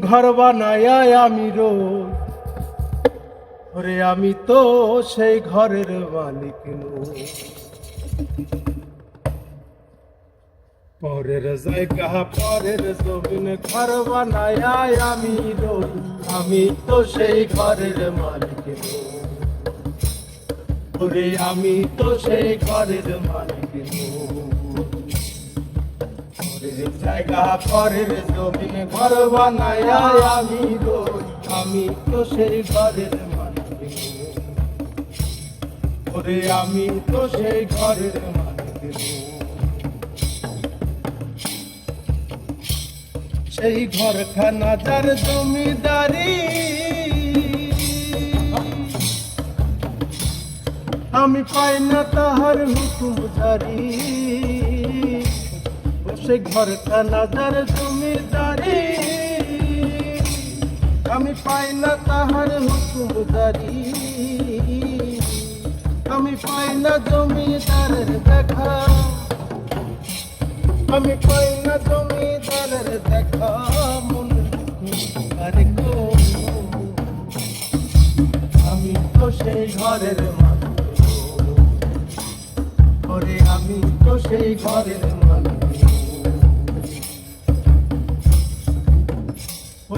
ঘর বানায় আমি ওরে আমি তো সেই ঘরের মালিক। পরের জায়গা, পরের জমিন, ঘর বানায় আমি রই আমি তো সেই ঘরের মালিক আমি তো সেই ঘরের মালিক জায়গা পরের ঘর বানায় আমি আমি তো সেই ঘরের আমি তো সেই ঘরের। সেই জমিদারি। আমি পাই না তাহার হুকুম জারি। সেই ঘরখানা যার জমিদারি। আমি পাই না তাহার হুকুম জারি আমি পাই না জমিদারের দেখা। আমি পাই না জমিদারের দেখা। মন আরে গো আমি তো সেই ঘরের ওরে, আমি তো সেই ঘরের মালিক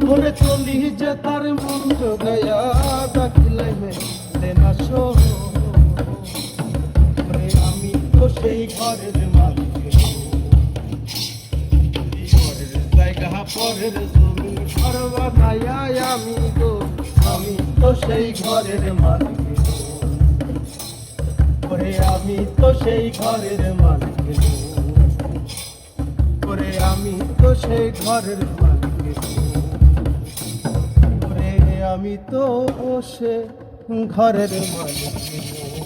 আমরে চলি যে তার মন জোগায়া ডাকিলাই মেলে না আমি তো সেই ঘরের মালিক। ঘরের জায়গা পরের জমি ঘর বানায়া আমি গো, আমি তো সেই ঘরের মালিক। ওরে আমি তো সেই ঘরের মালিক। ওরে আমি তো সেই ঘরের মালিক। আমি তো বসে ঘরের মালিক।